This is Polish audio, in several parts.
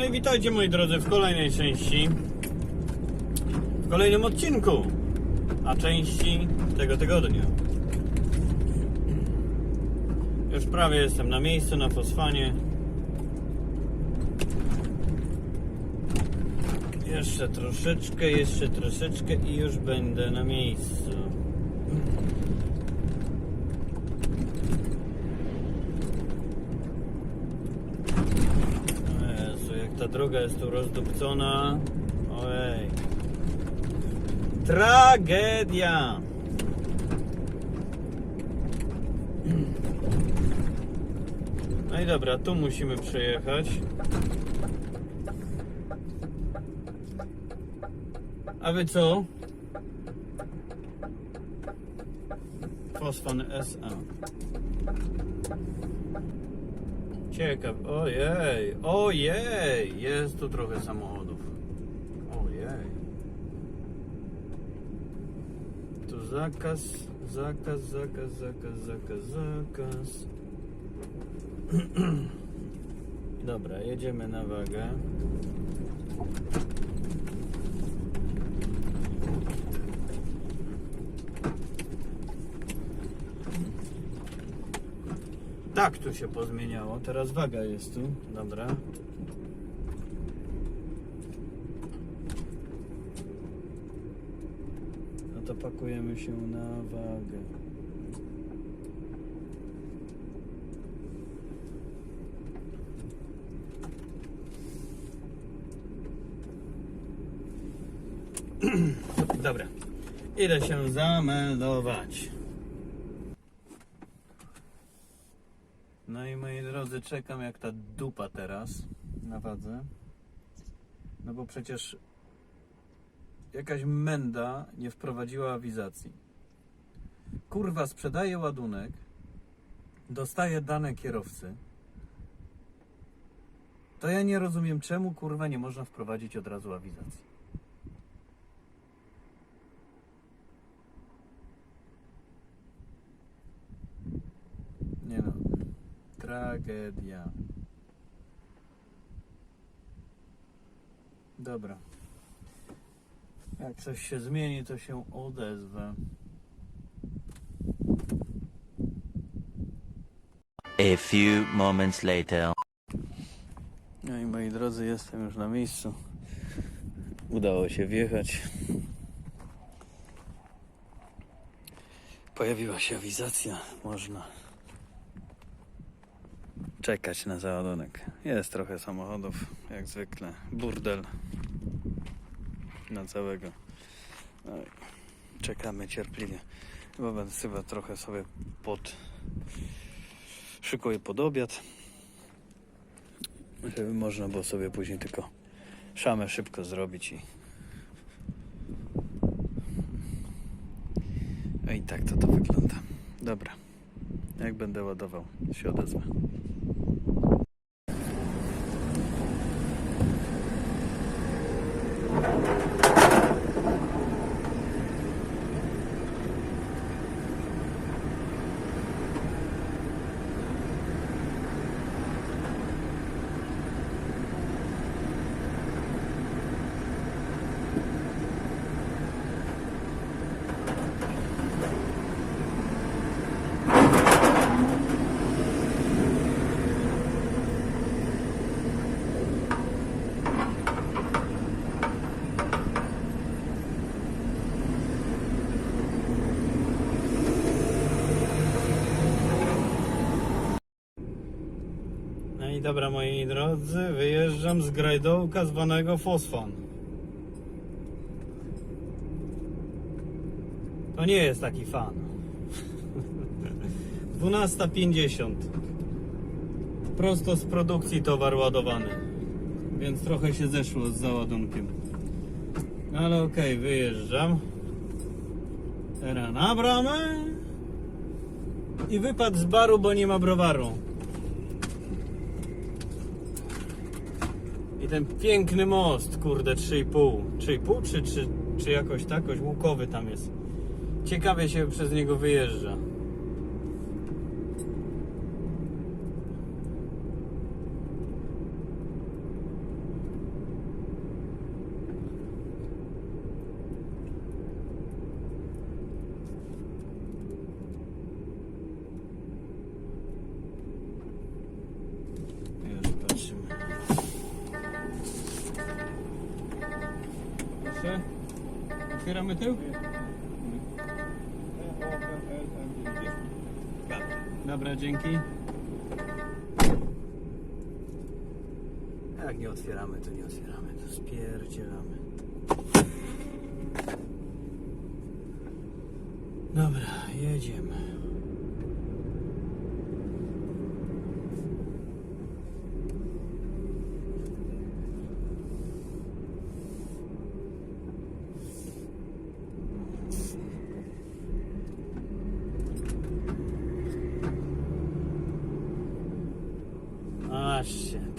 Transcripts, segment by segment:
No i witajcie moi drodzy w kolejnej części, w kolejnym odcinku, a części tego tygodnia. Już prawie jestem na miejscu, na fosfanie. Jeszcze troszeczkę, jeszcze troszeczkę i już będę na miejscu. O Jezu, jak ta droga jest tu rozdupcona. Ojej. Tragedia! No i dobra, tu musimy przejechać. A wy co? Fosfan SA. Ciekaw. Ojej, ojej, jest tu trochę samochodów. Ojej. Tu zakaz, zakaz, zakaz, zakaz, zakaz, zakaz. Dobra, jedziemy na wagę. Tak tu się pozmieniało. Teraz waga jest tu. Dobra. No to pakujemy się na wagę. Dobra. Idę się zameldować. No i czekam jak ta dupa teraz na wadze. No bo przecież jakaś menda nie wprowadziła awizacji. Kurwa, sprzedaje ładunek, dostaje dane kierowcy. To ja nie rozumiem, czemu kurwa nie można wprowadzić od razu awizacji. Nie no. Tragedia. Dobra. Jak coś się zmieni, to się odezwę. A few moments later. No i moi drodzy, jestem już na miejscu. Udało się wjechać. Pojawiła się awizacja. Można czekać na załadunek. Jest trochę samochodów, jak zwykle. Burdel na całego. No czekamy cierpliwie. Będę chyba trochę sobie pod szykuję pod obiad żeby można było sobie później tylko szamę szybko zrobić i no i tak to to wygląda dobra jak będę ładował się odezwę dobra moi drodzy, wyjeżdżam z grajdołka zwanego Fosfon. To nie jest taki fan. 12.50. Prosto z produkcji towar ładowany. Więc trochę się zeszło z załadunkiem. No ale okej, wyjeżdżam. Teraz na bramę. I wypad z baru, bo nie ma browaru. Ten piękny most, kurde, 3,5. 3,5 czy, czy, czy jakoś tak? Jakoś łukowy tam jest. Ciekawie się przez niego wyjeżdża. Dobra, dzięki. Jak nie otwieramy, to nie otwieramy, to spierdzielamy. Dobra, jedziemy.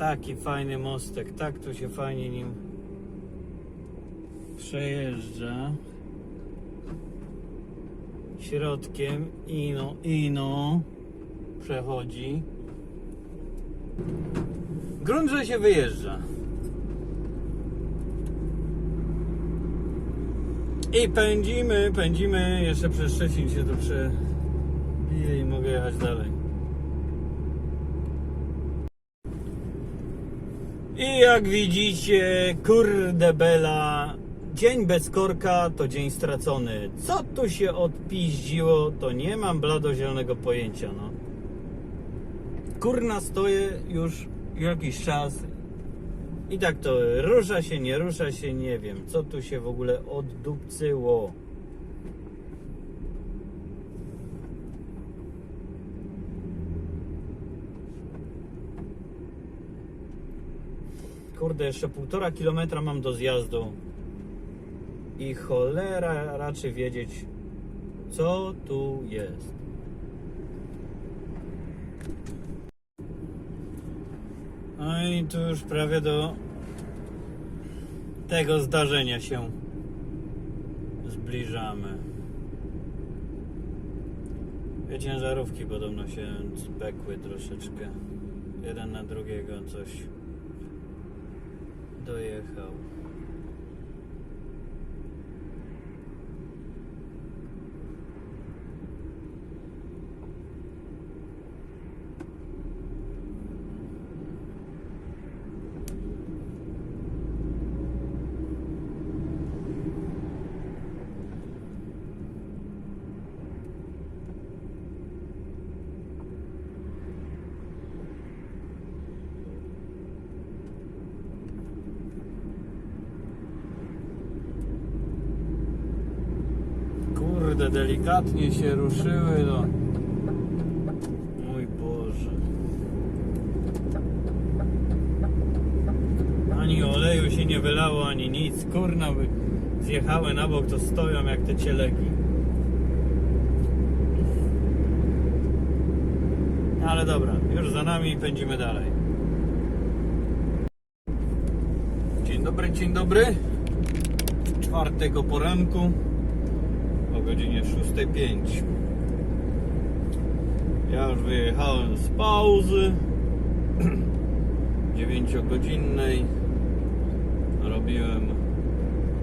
Taki fajny mostek, tak tu się fajnie nim przejeżdża. Środkiem ino, ino przechodzi. Grunt, że się wyjeżdża. I pędzimy, pędzimy, jeszcze przez Szczecin się tu przebije i mogę jechać dalej. I jak widzicie, kurde bela, dzień bez korka to dzień stracony. Co tu się odpiździło, to nie mam bladozielonego pojęcia, no. Kurna stoję już jakiś czas i tak to rusza się, nie rusza się, nie wiem, co tu się w ogóle oddupcyło. Kurde, jeszcze półtora kilometra mam do zjazdu. I cholera raczy wiedzieć, co tu jest. No i tu już prawie do tego zdarzenia się zbliżamy. Dwie ciężarówki podobno się zbekły troszeczkę. Jeden na drugiego coś 对，也可恶。Kurde, delikatnie się ruszyły, no. Mój Boże. Ani oleju się nie wylało, ani nic. Kurna, zjechały na bok, to stoją jak te cielegi. Ale dobra, już za nami i pędzimy dalej. Dzień dobry, dzień dobry. Czwartego poranku godzinie 6.05. Ja już wyjechałem z pauzy 9-godzinnej. Robiłem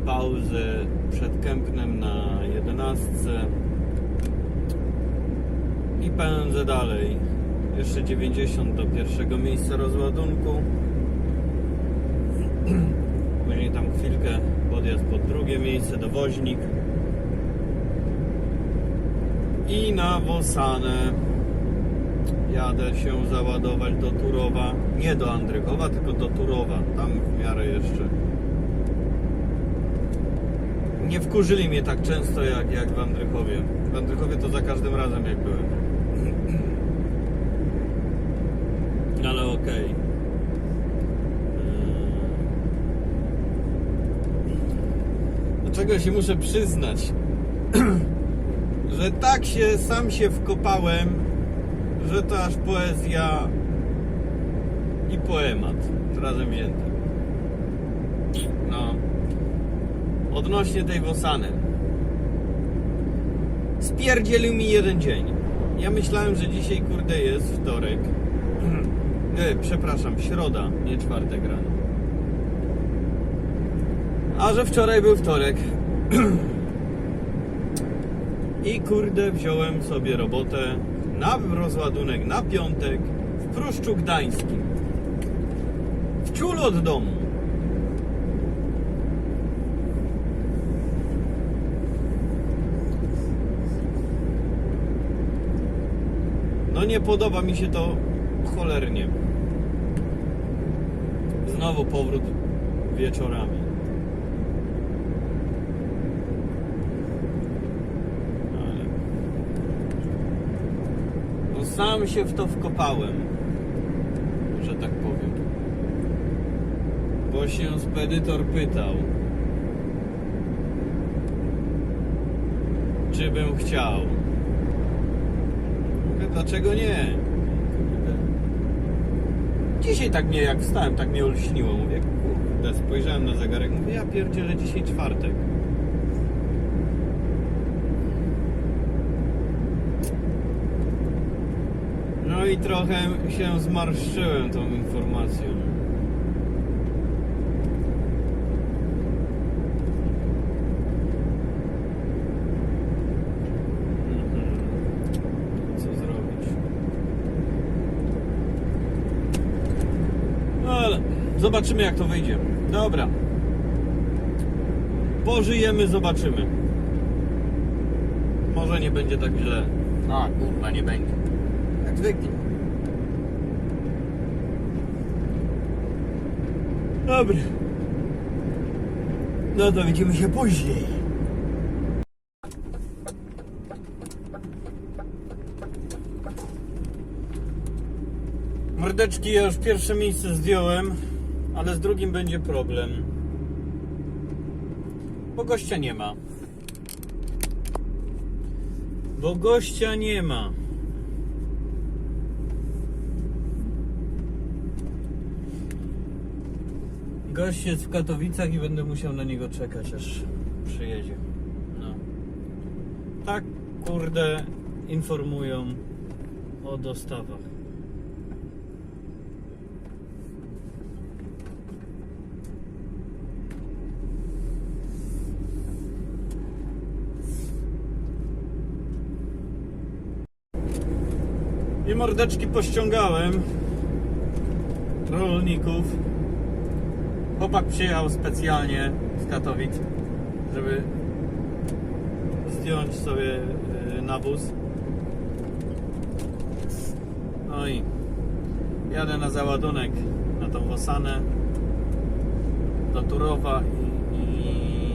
pauzę przed Kępnem na 11 i pędzę dalej. Jeszcze 90 do pierwszego miejsca rozładunku. Później tam chwilkę podjazd pod drugie miejsce do Woźnik i na Wosanę jadę się załadować do Turowa. Nie do Andrychowa, tylko do Turowa. Tam w miarę jeszcze. Nie wkurzyli mnie tak często jak, jak w Andrychowie. W Andrychowie to za każdym razem jak byłem. Ale okej. Eee. Do czego się muszę przyznać że tak się sam się wkopałem, że to aż poezja i poemat razem wzięte. No. Odnośnie tej Wosany. Spierdzielił mi jeden dzień. Ja myślałem, że dzisiaj kurde jest wtorek. Nie, przepraszam, środa, nie czwartek rano. A że wczoraj był wtorek. I kurde, wziąłem sobie robotę na rozładunek na piątek w Pruszczu Gdańskim. W ciul od domu. No nie podoba mi się to cholernie. Znowu powrót wieczorami. Sam się w to wkopałem, że tak powiem. Bo się spedytor pytał, czy bym chciał. Mówię, dlaczego nie? Dzisiaj tak mnie, jak wstałem, tak mnie olśniło. Mówię, kurde, spojrzałem na zegarek, mówię, ja pierdzielę, dzisiaj czwartek. No i trochę się zmarszczyłem tą informacją. Mhm. Co? No ale zobaczymy jak to wyjdzie. Dobra. Pożyjemy, zobaczymy. Może nie będzie tak źle. A, kurwa, nie będzie. Jak zwykle. Dobra. No to widzimy się później. Mordeczki, ja już pierwsze miejsce zdjąłem, ale z drugim będzie problem. Bo gościa nie ma. Bo gościa nie ma. Gość jest w Katowicach i będę musiał na niego czekać, aż przyjedzie. No. Tak, kurde, informują o dostawach. I mordeczki pościągałem rolników. Chłopak przyjechał specjalnie z Katowic, żeby zdjąć sobie y, nawóz. No i jadę na załadunek na tą Wosanę do Turowa i, i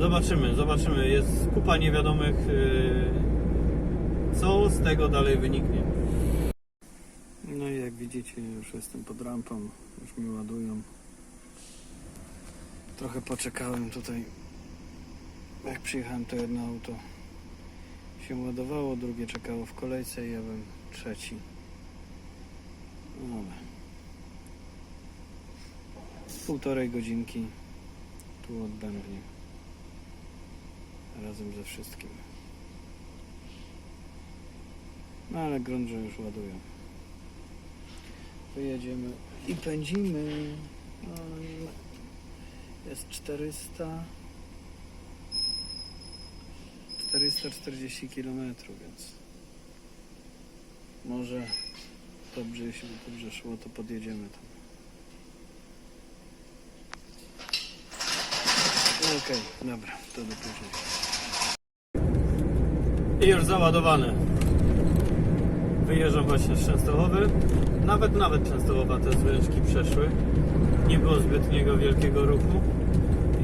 zobaczymy, zobaczymy. Jest kupa niewiadomych y, co z tego dalej wyniknie. Widzicie już jestem pod rampą, już mi ładują. Trochę poczekałem tutaj. Jak przyjechałem to jedno auto się ładowało, drugie czekało w kolejce i ja byłem trzeci. No. Z półtorej godzinki tu odbębnie. Razem ze wszystkim. No ale grunt, że już ładują. Wyjedziemy i pędzimy. No, jest 400 440 km, więc może dobrze, jeśli by dobrze szło, to podjedziemy tam. No Okej, dobra, to do później. I już załadowane. Wyjeżdżam właśnie z Częstochowy. Nawet, nawet Częstochowa te zwyczki przeszły. Nie było zbytniego wielkiego ruchu.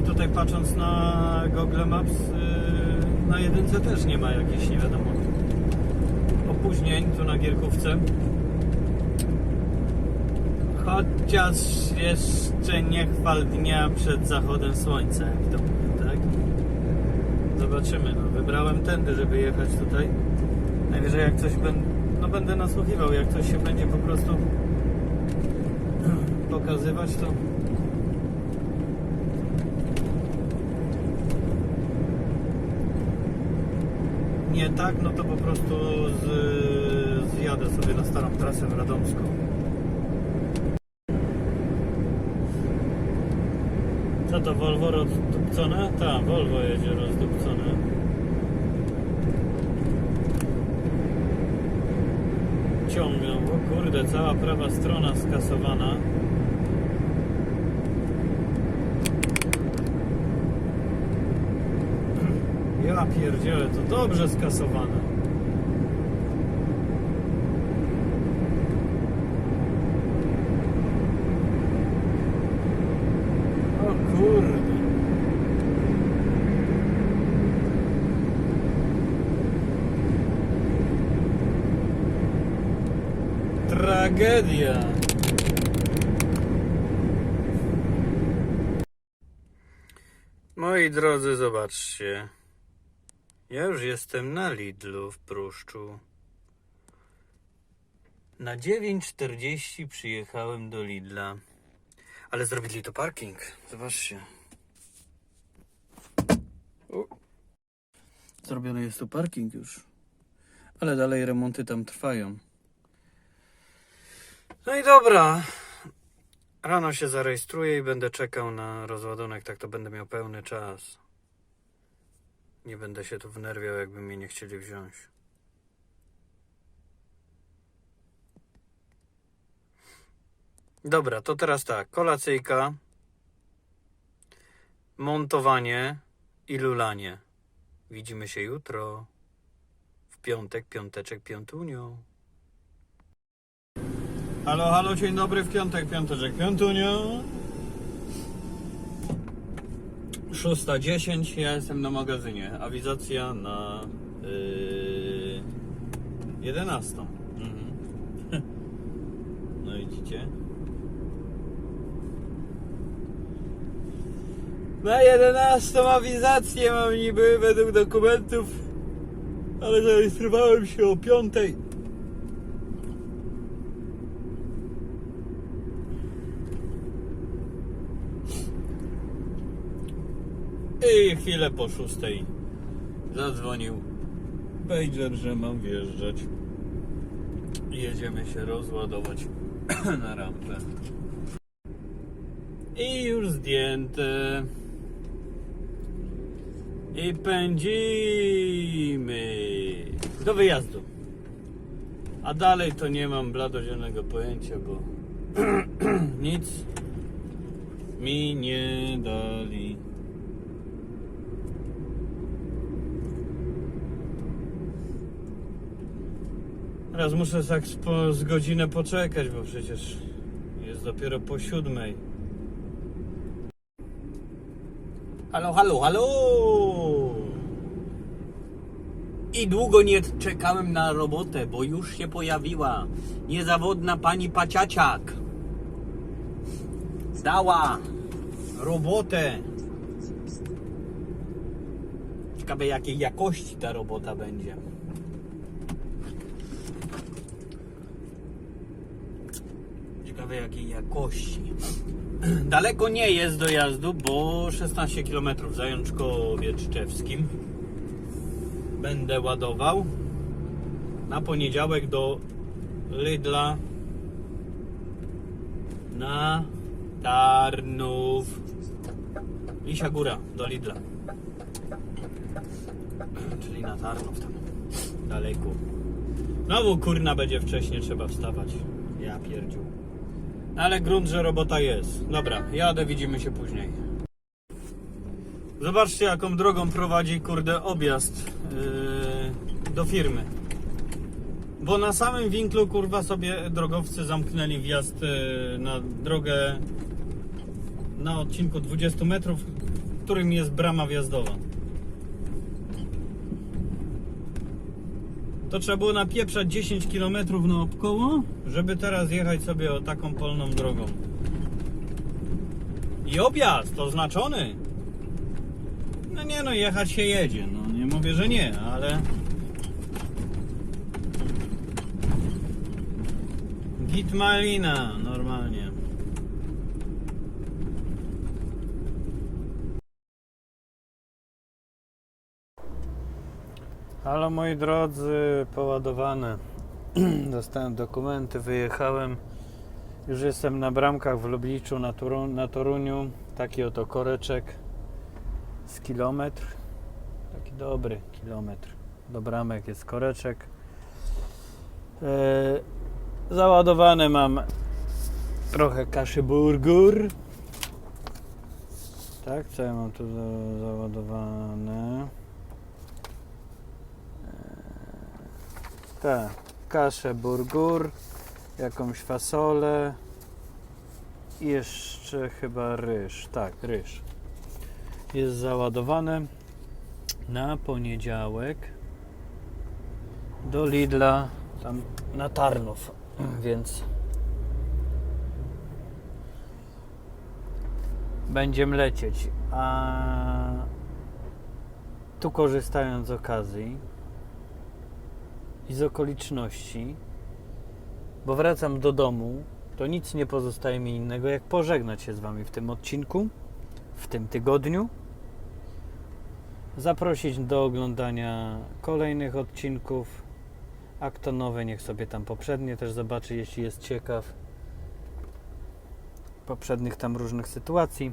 I tutaj patrząc na Google Maps, yy, na jedynce też nie ma jakichś, nie wiadomo, opóźnień tu na Gierkówce. Chociaż jeszcze nie chwal dnia przed zachodem słońca, jak to mówię, tak? Zobaczymy, no wybrałem tędy, żeby jechać tutaj. Najwyżej jak coś będę, no będę nasłuchiwał, jak coś się będzie po prostu pokazywać, to nie tak, no to po prostu z, zjadę sobie na starą trasę w Radomską. Co to, Volvo rozdupcone? Tak, Volvo jedzie rozdupcone. Kurde, cała prawa strona skasowana. Ja pierdzielę, to dobrze skasowane. Tragedia. Moi drodzy, zobaczcie. Ja już jestem na Lidlu w Pruszczu. Na 9.40 przyjechałem do Lidla. Ale zrobili to parking. Zobaczcie. U. Zrobiony jest tu parking już. Ale dalej remonty tam trwają. No i dobra. Rano się zarejestruję i będę czekał na rozładunek, tak to będę miał pełny czas. Nie będę się tu wnerwiał, jakby mnie nie chcieli wziąć. Dobra, to teraz tak. Kolacyjka, montowanie i lulanie. Widzimy się jutro. W piątek, piąteczek, piątunio. Halo, halo, dzień dobry, w piątek, piąteczek, piątunio. 6.10, ja jestem na magazynie. Awizacja na yy, 11. Mhm. No widzicie? Na 11 awizację mam niby według dokumentów, ale zarejestrowałem się o 5. Chwilę po 6 zadzwonił pager, że mam wjeżdżać. Jedziemy się rozładować na rampę. I już zdjęte. I pędzimy do wyjazdu. A dalej to nie mam bladodzielonego pojęcia, bo nic mi nie dali. Teraz muszę tak z, po, z godzinę poczekać, bo przecież jest dopiero po siódmej. Halo, halo, halo! I długo nie czekałem na robotę, bo już się pojawiła niezawodna pani Paciaciak. Zdała robotę. Ciekawe jakiej jakości ta robota będzie. Jakiej jakości. Daleko nie jest do jazdu, bo 16 km w Zajączkowie Czczewskim. Będę ładował na poniedziałek do Lidla na Tarnów. Lisia Góra do Lidla. Czyli na Tarnów tam daleko. Znowu kurna będzie wcześniej trzeba wstawać. Ja pierdziu. Ale grunt, że robota jest. Dobra, jadę, widzimy się później. Zobaczcie, jaką drogą prowadzi, kurde, objazd yy, do firmy. Bo na samym winklu, kurwa, sobie drogowcy zamknęli wjazd yy, na drogę na odcinku 20 metrów, którym jest brama wjazdowa. To trzeba było napieprzać 10 km naokoło, żeby teraz jechać sobie o taką polną drogą. I objazd oznaczony. No nie no, jechać się jedzie. No nie mówię, że nie, ale. Git malina, normalnie. Halo moi drodzy, poładowane. Dostałem dokumenty, wyjechałem. Już jestem na bramkach w Lubliczu, na, Toru- na Toruniu. Taki oto koreczek z kilometr. Taki dobry kilometr. Do bramek jest koreczek. E, załadowane mam trochę kaszy burgur. Tak, co ja mam tu za, załadowane? Tak, kaszę burgur, jakąś fasolę i jeszcze chyba ryż. Tak, ryż. Jest załadowane na poniedziałek do Lidla, tam na Tarnów, więc będziemy lecieć. A tu korzystając z okazji, i z okoliczności, bo wracam do domu, to nic nie pozostaje mi innego, jak pożegnać się z Wami w tym odcinku, w tym tygodniu. Zaprosić do oglądania kolejnych odcinków. A kto nowy, niech sobie tam poprzednie też zobaczy, jeśli jest ciekaw poprzednich tam różnych sytuacji.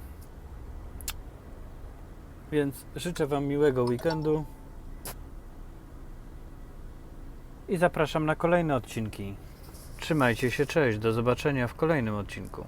Więc życzę Wam miłego weekendu i zapraszam na kolejne odcinki. Trzymajcie się, cześć, do zobaczenia w kolejnym odcinku.